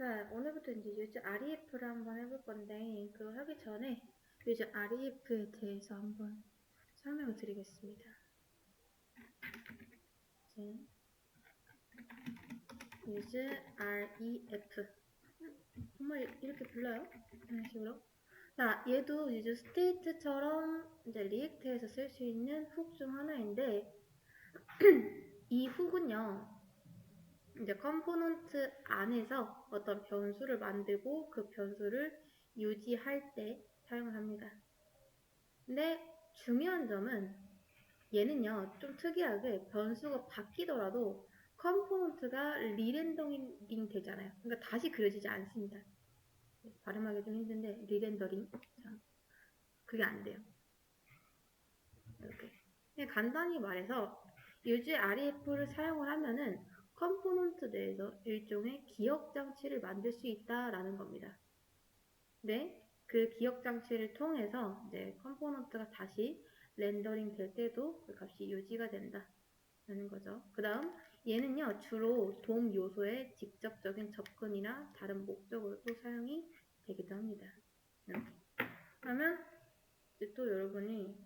자, 오늘부터 이제 유즈 REF를 한번 해볼 건데, 그거 하기 전에 유즈 REF에 대해서 한번 설명을 드리겠습니다. 이제 유즈 REF. 정말 이렇게 불러요? 이런 식으로. 자, 얘도 유즈 스테이트처럼 이제 리액트에서 쓸 수 있는 훅 중 하나인데, 이 훅은요, 이제 컴포넌트 안에서 어떤 변수를 만들고 그 변수를 유지할 때 사용을 합니다. 근데 중요한 점은 얘는요 좀 특이하게 변수가 바뀌더라도 컴포넌트가 리렌더링 되잖아요. 그러니까 다시 그려지지 않습니다. 발음하기 좀 힘든데 리렌더링 자, 그게 안 돼요. 이렇게 그냥 간단히 말해서 유지 REF를 사용을 하면은 컴포넌트 내에서 일종의 기억 장치를 만들 수 있다라는 겁니다. 네, 그 기억 장치를 통해서 이제 컴포넌트가 다시 렌더링 될 때도 그 값이 유지가 된다라는 거죠. 그 다음 얘는요 주로 돔 요소의 직접적인 접근이나 다른 목적으로도 사용이 되기도 합니다. 이렇게. 그러면 이제 또 여러분이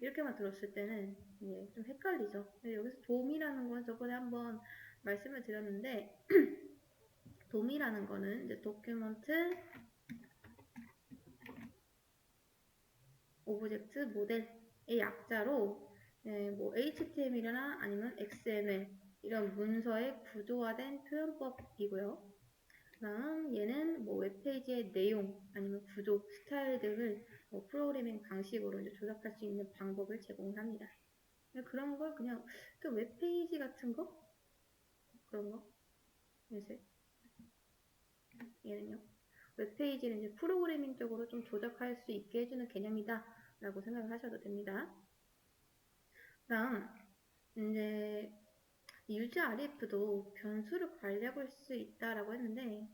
이렇게만 들었을 때는 좀 헷갈리죠. 여기서 돔이라는 건 저번에 한번 말씀을 드렸는데 돔이라는 거는 이제 도큐먼트 오브젝트 모델의 약자로 네, 뭐 HTML이나 아니면 XML 이런 문서의 구조화된 표현법이고요. 그다음 얘는 뭐 웹페이지의 내용 아니면 구조, 스타일 등을 뭐 프로그래밍 방식으로 이제 조작할 수 있는 방법을 제공합니다. 그런 걸 그냥 그 웹페이지 같은 거 그런 거 요새? 얘는요? 웹페이지는 이제 프로그래밍적으로 좀 조작할 수 있게 해주는 개념이다 라고 생각을 하셔도 됩니다. 다음 이제 유즈 REF도 변수를 관리하고 수 있다라고 했는데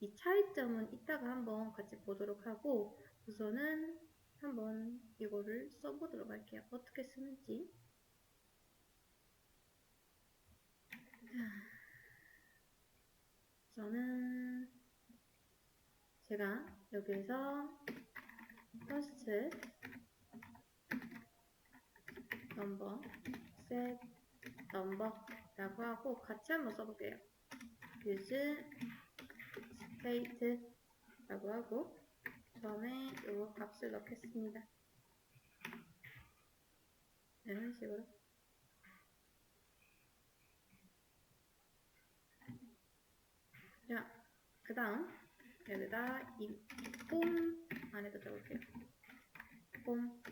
이 차이점은 이따가 한번 같이 보도록 하고 우선은 한번 이거를 써보도록 할게요. 어떻게 쓰는지 저는 제가 여기에서 first number set number 라고 하고 같이 한번 써볼게요. use state 라고 하고 처음에 요 값을 넣겠습니다. 이런 식으로 자, 그 다음 여기다 이폼 안에다 적을게요. 폼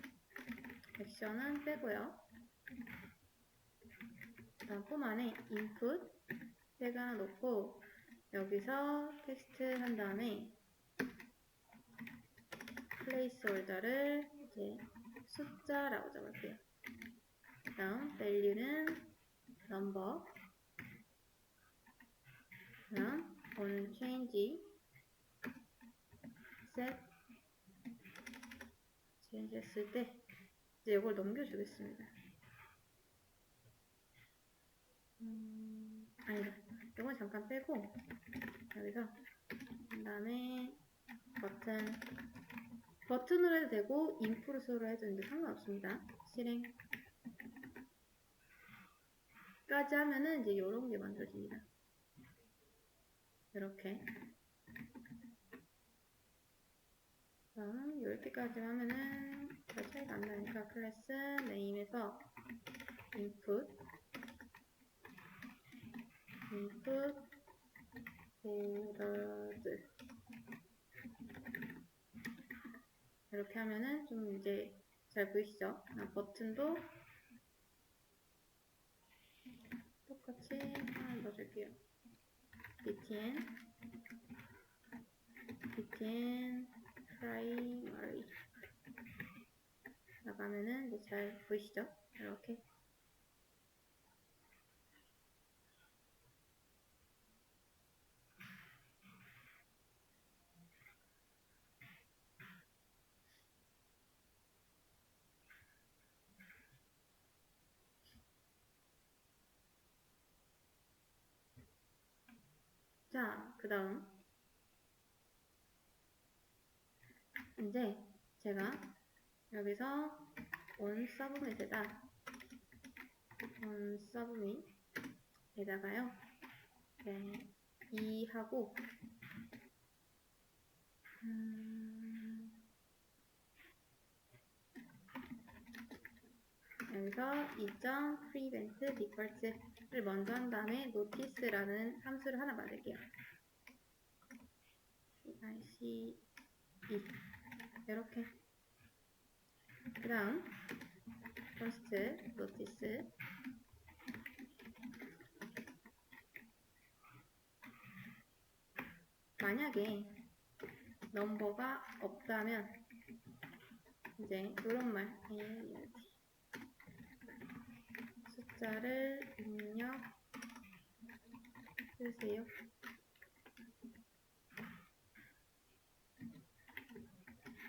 액션은 빼고요. 다음 폼 안에 input 태그 하나 놓고 여기서 텍스트 한 다음에 placeholder를 이제 숫자라고 적을게요. 다음 value는 number 다음 오늘 change set change 했을 때 이제 이걸 넘겨주겠습니다. 음, 아니다. 이건 잠깐 빼고 여기서 그 다음에 버튼 버튼으로 해도 되고 인풋으로 해도 되는데 상관없습니다. 실행 까지 하면은 이제 이런 게 만들어집니다. 이렇게 이렇게까지 하면은 별 차이가 안 나니까 클래스 네임에서 input input ordered 이렇게 하면은 좀 이제 잘 보이시죠? 버튼도 똑같이 하나 넣어줄게요. Btn btn primary 나가면은 이제 잘 보이시죠? 이렇게 자, 그 다음. 이제 제가 여기서 온 서브밋에다 온 서브밋에다가요. 네, 2하고 음, 여기서 2.prevent default 를 먼저 한 다음에 notice라는 함수를 하나 만들게요. c e. 이렇게. 그 다음 first notice. 만약에 넘버가 없다면 이제 이런 말 숫자를 입력해주세요.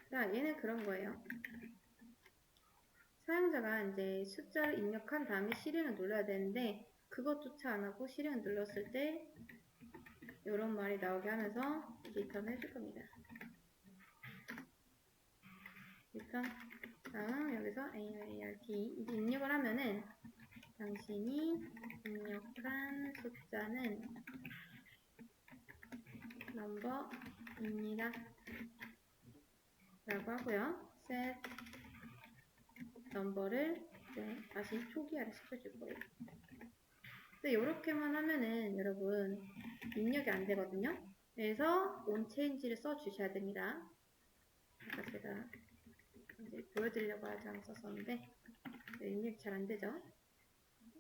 자, 얘는 그런 거예요. 사용자가 이제 숫자를 입력한 다음에 실행을 눌러야 되는데 그것조차 안 하고 실행을 눌렀을 때 이런 말이 나오게 하면서 리턴 해줄 겁니다. 리턴 다음 여기서 ART 입력을 하면은 당신이 입력한 숫자는 넘버입니다. 라고 하고요. set 넘버를 네, 다시 초기화를 시켜줄 거예요. 근데 이렇게만 하면은 여러분 입력이 안 되거든요. 그래서 onChange를 써 주셔야 됩니다. 아까 제가 이제 보여드리려고 하지 않았었는데 네, 입력이 잘 안 되죠.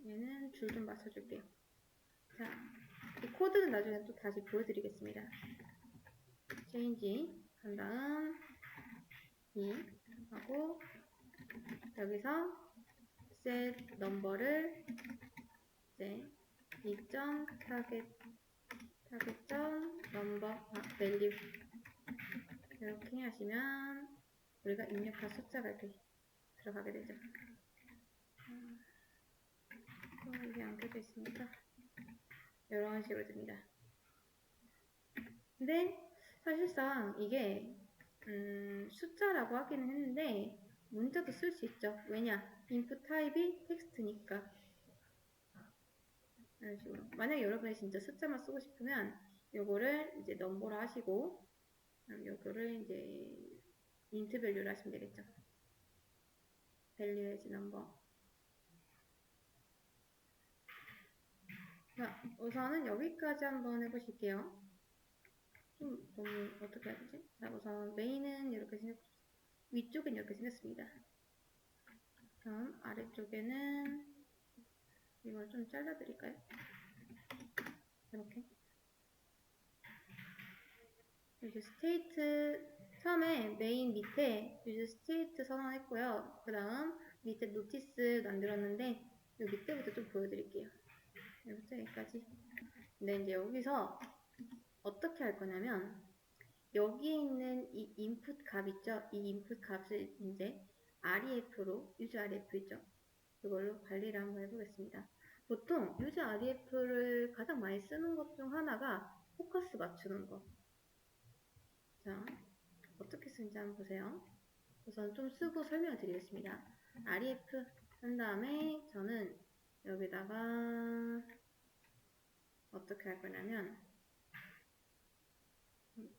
얘는 줄 좀 맞춰줄게요. 자, 이 코드는 나중에 또 다시 보여드리겠습니다. change 한 다음 2 하고 여기서 set 넘버를 이제 2점 타겟 타겟점 넘버 아, 밸류 이렇게 하시면 우리가 입력한 숫자가 이렇게 들어가게 되죠. 이게 안 켜져 있으니까 이런 식으로 됩니다. 근데 사실상 이게 음, 숫자라고 하기는 했는데 문자도 쓸 수 있죠. 왜냐? 인풋 타입이 텍스트니까. 이런 식으로. 만약에 여러분이 진짜 숫자만 쓰고 싶으면 요거를 이제 넘버로 하시고 요거를 이제 인트 밸류로 하시면 되겠죠. 밸류 에즈 넘버. 자, 우선은 여기까지 한번 해보실게요. 좀 너무 어떻게 해야 되지? 자, 우선 메인은 이렇게 생겼, 위쪽은 이렇게 생겼습니다. 그럼 아래쪽에는 이걸 좀 잘라드릴까요? 이렇게. 이제 스테이트 처음에 메인 밑에 유즈 스테이트 선언했고요. 그 다음 밑에 노티스 만들었는데 이 밑에부터 좀 보여드릴게요. 여기부터 여기까지. 근데 이제 여기서 어떻게 할 거냐면 여기에 있는 이 인풋 값 있죠? 이 인풋 값을 이제 REF로 유즈 REF 있죠? 이걸로 관리를 한번 해보겠습니다. 보통 유즈 REF를 가장 많이 쓰는 것 중 하나가 포커스 맞추는 거. 자, 어떻게 쓰는지 한번 보세요. 우선 좀 쓰고 설명을 드리겠습니다. REF 한 다음에 저는 여기다가 어떻게 할 거냐면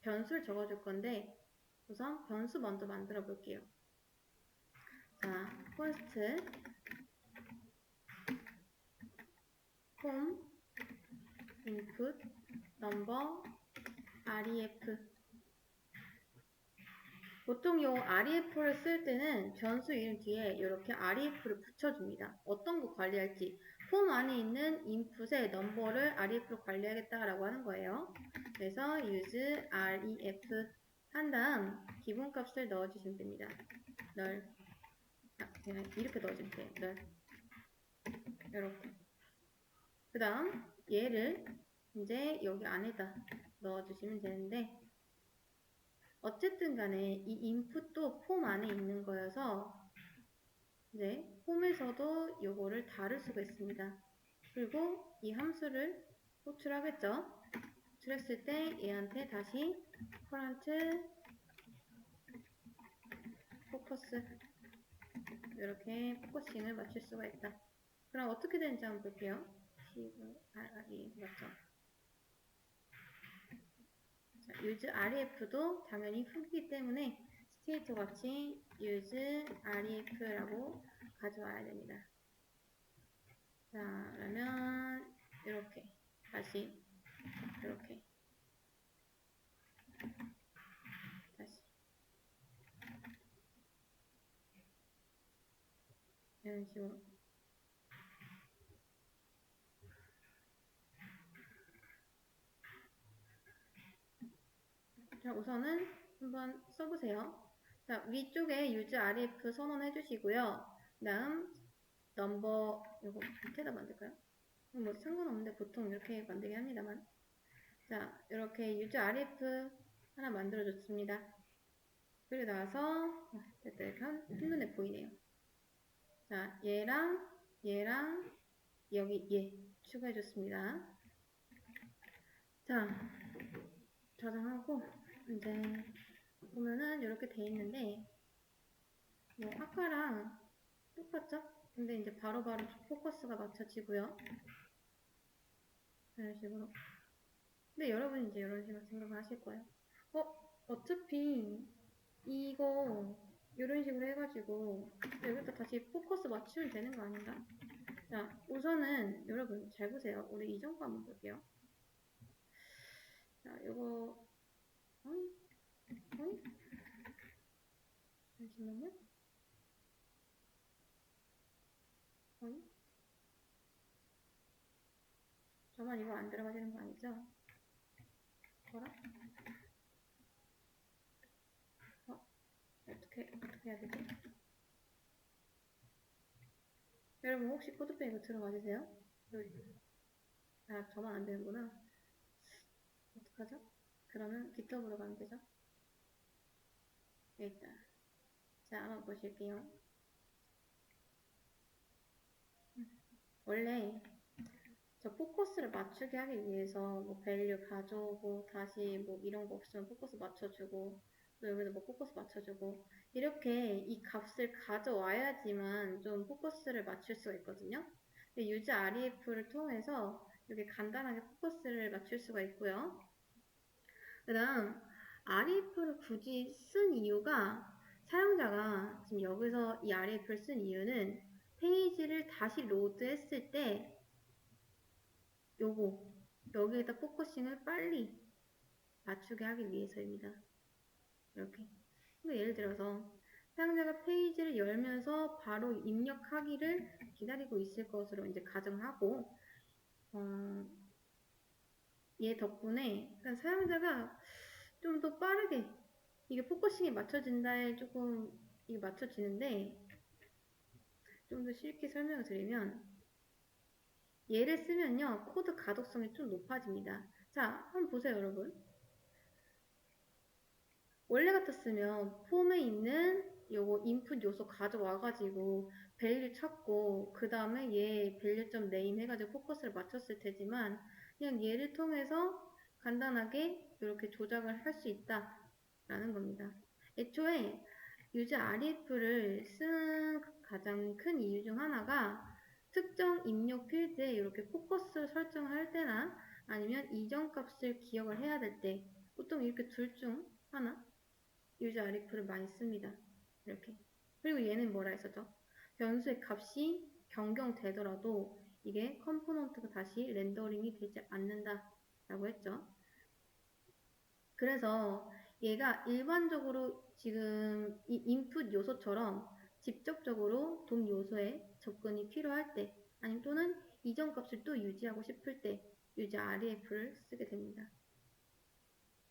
변수를 적어줄 건데 우선 변수 먼저 만들어 볼게요. 자, first home input number ref 보통 이 ref를 쓸 때는 변수 이름 뒤에 이렇게 ref를 붙여줍니다. 어떤 거 관리할지 폼 안에 있는 인풋의 넘버를 ref로 관리하겠다라고 하는 거예요. 그래서 use ref 한 다음 기본값을 넣어주시면 됩니다. 널 아, 그냥 이렇게 넣어주면 돼요. 널 이렇게 그 다음 얘를 이제 여기 안에다 넣어주시면 되는데 어쨌든 간에 이 인풋도 폼 안에 있는 거여서 이제 폼에서도 요거를 다룰 수가 있습니다. 그리고 이 함수를 호출하겠죠. 호출했을 때 얘한테 다시 current 포커스 이렇게 포커싱을 맞출 수가 있다. 그럼 어떻게 되는지 한번 볼게요. C, R, R, E 맞죠? 자, use REF도 당연히 훅이기 때문에 스테이트 같이 use REF라고 가져와야 됩니다. 자, 그러면 이렇게 다시 이렇게. 다시. 이런 식으로 자 우선은 한번 써보세요. 자 위쪽에 use ref 선언해 주시고요. 다음 넘버 이거 밑에다 만들까요? 뭐 상관없는데 보통 이렇게 만들게 합니다만. 자 이렇게 use ref 하나 만들어 줬습니다. 그리고 나서 어, 됐다. 이렇게 한, 한눈에 보이네요. 자 얘랑 얘랑 여기 얘 추가해 줬습니다. 자 저장하고 이제 보면은 이렇게 돼 있는데 뭐 아까랑 똑같죠? 근데 이제 바로 바로 포커스가 맞춰지고요. 이런 식으로. 근데 여러분 이제 이런 식으로 생각을 하실 거예요. 어? 어차피 이거 이런 식으로 해가지고 여기다 다시 포커스 맞추면 되는 거 아닌가? 자, 우선은 여러분 잘 보세요. 우리 이전 거 한번 볼게요. 자, 요거 어이? 어이? 잠시만요. 어이? 저만 이거 안 들어가지는 거 아니죠? 뭐라? 어? 어떻게, 어떻게 해야 되지? 여러분 혹시 코드펜 이거 들어가주세요? 여기. 아, 저만 안 되는구나. 어떡하죠? 그러면 깃허브로 가면 되죠? 일단. 자 한번 보실게요. 원래 저 포커스를 맞추게 하기 위해서 뭐 밸류 가져오고 다시 뭐 이런 거 없으면 포커스 맞춰주고 또 여기도 뭐 포커스 맞춰주고 이렇게 이 값을 가져와야지만 좀 포커스를 맞출 수가 있거든요. 근데 use ref를 통해서 이렇게 간단하게 포커스를 맞출 수가 있고요 그 다음 REF를 굳이 쓴 이유가 사용자가 지금 여기서 이 REF를 쓴 이유는 페이지를 다시 로드했을 때 요거 여기에다 포커싱을 빨리 맞추게 하기 위해서입니다. 이렇게 그러니까 예를 들어서 사용자가 페이지를 열면서 바로 입력하기를 기다리고 있을 것으로 이제 가정하고 어, 얘 덕분에 사용자가 좀 더 빠르게 이게 포커싱이 맞춰진다에 조금 이게 맞춰지는데 좀 더 쉽게 설명을 드리면 얘를 쓰면요 코드 가독성이 좀 높아집니다. 자 한번 보세요 여러분. 원래 같았으면 폼에 있는 요거 인풋 요소 가져와 가지고 밸류 찾고 그 다음에 얘 밸류점 네임 해가지고 포커스를 맞췄을 테지만 그냥 얘를 통해서 간단하게 이렇게 조작을 할 수 있다라는 겁니다. 애초에 use ref를 쓴 가장 큰 이유 중 하나가 특정 입력 필드에 이렇게 포커스 설정할 때나 아니면 이전 값을 기억을 해야 될 때 보통 이렇게 둘 중 하나 use ref를 많이 씁니다. 이렇게 그리고 얘는 뭐라 했었죠? 변수의 값이 변경되더라도 이게 컴포넌트가 다시 렌더링이 되지 않는다 라고 했죠. 그래서 얘가 일반적으로 지금 이 인풋 요소처럼 직접적으로 돔 요소에 접근이 필요할 때 아니면 또는 이전 값을 또 유지하고 싶을 때 유지 ref를 쓰게 됩니다.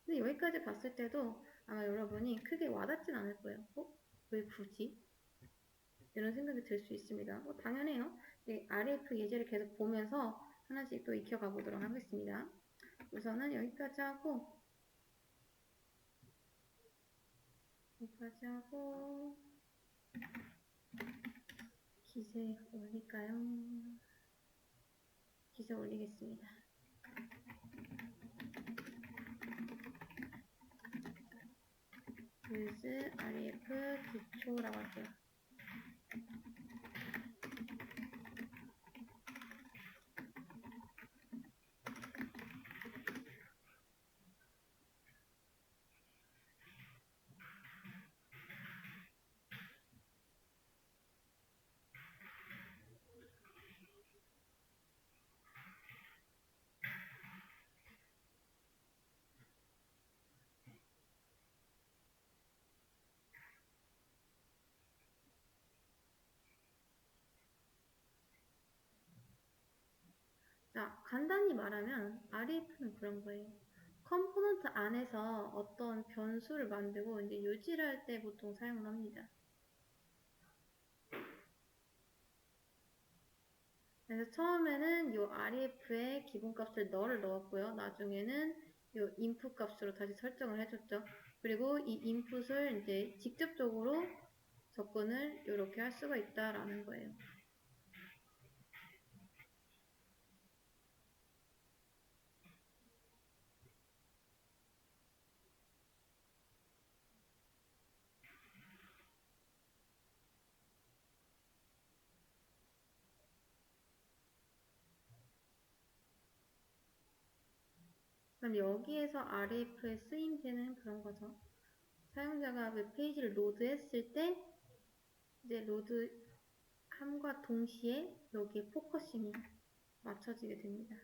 근데 여기까지 봤을 때도 아마 여러분이 크게 와닿진 않을 거예요. 어? 왜 굳이? 이런 생각이 들 수 있습니다. 뭐 당연해요. Ref 예제를 계속 보면서 하나씩 또 익혀가 보도록 하겠습니다. 우선은 여기까지 하고 여기까지 하고 기세 올릴까요? 기세 올리겠습니다. use REF 기초라고 할게요. 자, 간단히 말하면 REF는 그런 거예요. 컴포넌트 안에서 어떤 변수를 만들고 이제 유지를 할 때 보통 사용을 합니다. 그래서 처음에는 이 REF의 기본값을 너를 넣었고요. 나중에는 이 input 값으로 다시 설정을 해줬죠. 그리고 이 input을 이제 직접적으로 접근을 이렇게 할 수가 있다라는 거예요. 그럼 여기에서 RF의 쓰임새는 그런 거죠. 사용자가 웹페이지를 로드했을 때 이제 로드함과 동시에 여기에 포커싱이 맞춰지게 됩니다.